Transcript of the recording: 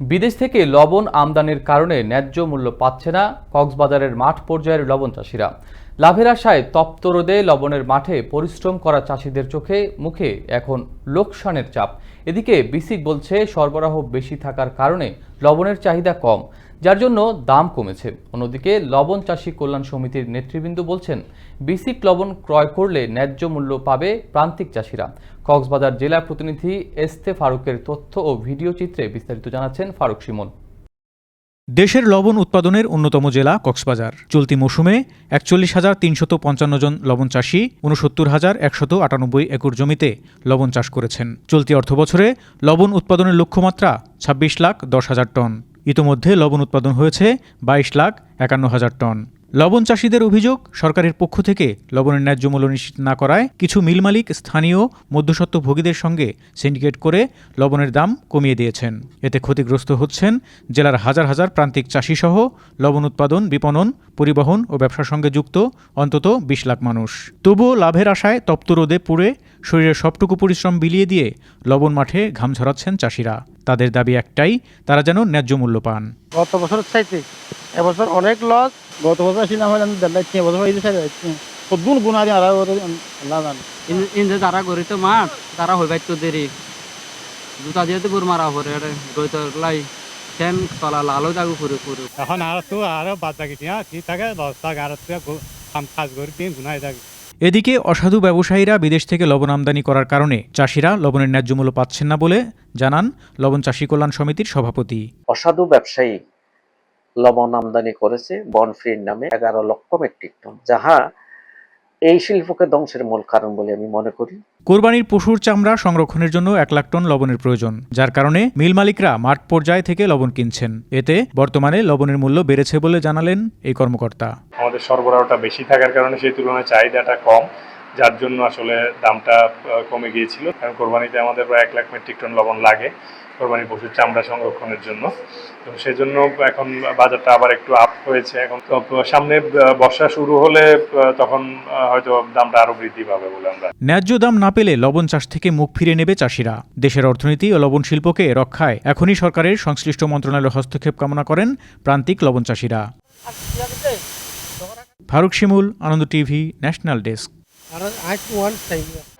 বিদেশ থেকে লবণ আমদানির কারণে ন্যায্য মূল্য পাচ্ছে না কক্সবাজারের মাঠ পর্যায়ের লবণ চাষিরা। লাভের আশায় তপ্ত রোদে লবণের মাঠে পরিশ্রম করা চাষিদের চোখে মুখে এখন লোকসানের চাপ। এদিকে বিসিক বলছে, সরবরাহ বেশি থাকার কারণে লবণের চাহিদা কম। যার জন্য দাম কমেছে। অন্যদিকে লবণ চাষী কল্যাণ সমিতির নেতৃবৃন্দ বলছেন, বিসিক লবণ ক্রয় করলে ন্যায্য মূল্য পাবে প্রান্তিক চাষিরা। কক্সবাজার জেলা প্রতিনিধি এস্তে ফারুকের তথ্য ও ভিডিও চিত্রে বিস্তারিত জানাচ্ছেন ফারুক সিমন দেশের লবণ উৎপাদনের অন্যতম জেলা কক্সবাজার। চলতি মৌসুমে একচল্লিশ হাজার তিনশত পঞ্চান্ন জন লবণ চাষী উনসত্তর হাজার একশত আটানব্বই একর জমিতে লবণ চাষ করেছেন। চলতি অর্থবছরে লবণ উৎপাদনের লক্ষ্যমাত্রা ছাব্বিশ লাখ দশ হাজার টন। ইতোমধ্যে লবণ উৎপাদন হয়েছে বাইশ লাখ একান্ন হাজার টন। লবণ চাষিদের অভিযোগ, সরকারের পক্ষ থেকে লবণের ন্যায্য মূল্য নিশ্চিত না করায় কিছু মিল মালিক স্থানীয় মধ্যস্বত্বভোগীদের সঙ্গে সিন্ডিকেট করে লবণের দাম কমিয়ে দিয়েছেন। এতে ক্ষতিগ্রস্ত হচ্ছেন জেলার হাজার হাজার প্রান্তিক চাষিসহ লবণ উৎপাদন, বিপণন, পরিবহন ও ব্যবসার সঙ্গে যুক্ত অন্তত বিশ লাখ মানুষ। তবুও লাভের আশায় তপ্ত রোদে পুড়ে শরীরের সবটুকু পরিশ্রম বিলিয়ে দিয়ে লবণ মাঠে ঘাম ঝরাচ্ছেন চাষিরা। তাদের দাবি একটাই তারা যেন ন্যায্য মূল্য পান। গত বছর চাইতে এবছর অনেক লস গত বছর ছিলাম দেড় লাখ এবছর এই সদ্গুণ গুণা দিয়ে আর আল্লাহ জানে। ইন্দে যারা গরিত মাঠ তারা হইবাই তো দেরি। জুতা যেহেতু বুর মারা পরে গরিত লাই ফ্যান তলা লালো দাগু ফুরে ফুরে। এখন আর তো আরও বাদ বাকি হ্যাঁ ঠিক থাকে দশ টাকা আর তো কাম কাজ করে গুনাই থাকে। এদিকে অসাধু ব্যবসায়ীরা বিদেশ থেকে লবণ আমদানি করার কারণে চাষিরা লবণের ন্যায্য মূল্য পাচ্ছেন না বলে জানান লবণ চাষী কল্যাণ সমিতির সভাপতি। অসাধু ব্যবসায়ী লবণ আমদানি করেছে বনফ্রির নামে এগারো লক্ষ মেট্রিক টন, যাহা এই শিল্পকে ধ্বংসের মূল কারণ বলে আমি মনে করি। কোরবানির পশুর চামড়া সংরক্ষণের জন্য এক লাখ টন লবণের প্রয়োজন যার কারণে মিল মালিকরা মাঠ পর্যায় থেকে লবণ কিনছেন। এতে বর্তমানে লবণের মূল্য বেড়েছে বলে জানালেন এই কর্মকর্তা। আমাদের সরবরাহটা বেশি থাকার কারণে সেই তুলনায় চাহিদাটা কম। যার জন্য আসলে দামটা কমে গিয়েছিল। কারণ কোরবানিতে আমাদের প্রায় এক লাখ মেট্রিক টন লবণ লাগে কোরবানির পশুর চামড়া সংরক্ষণের জন্য। তো সেজন্য এখন বাজারটা আবার একটু আপ হয়েছে এখন। তো সামনে বর্ষা শুরু হলে তখন হয়তো দামটা আরও বৃদ্ধি পাবে বলে আমরা। ন্যায্য দাম না পেলে লবণ চাষ থেকে মুখ ফিরে নেবে চাষিরা। দেশের অর্থনীতি ও লবণ শিল্পকে রক্ষায় এখনই সরকারের সংশ্লিষ্ট মন্ত্রণালয়ের হস্তক্ষেপ কামনা করেন প্রান্তিক লবণ চাষিরা। Faruk Shimul Ananda TV national desk. Around at one time. Yeah.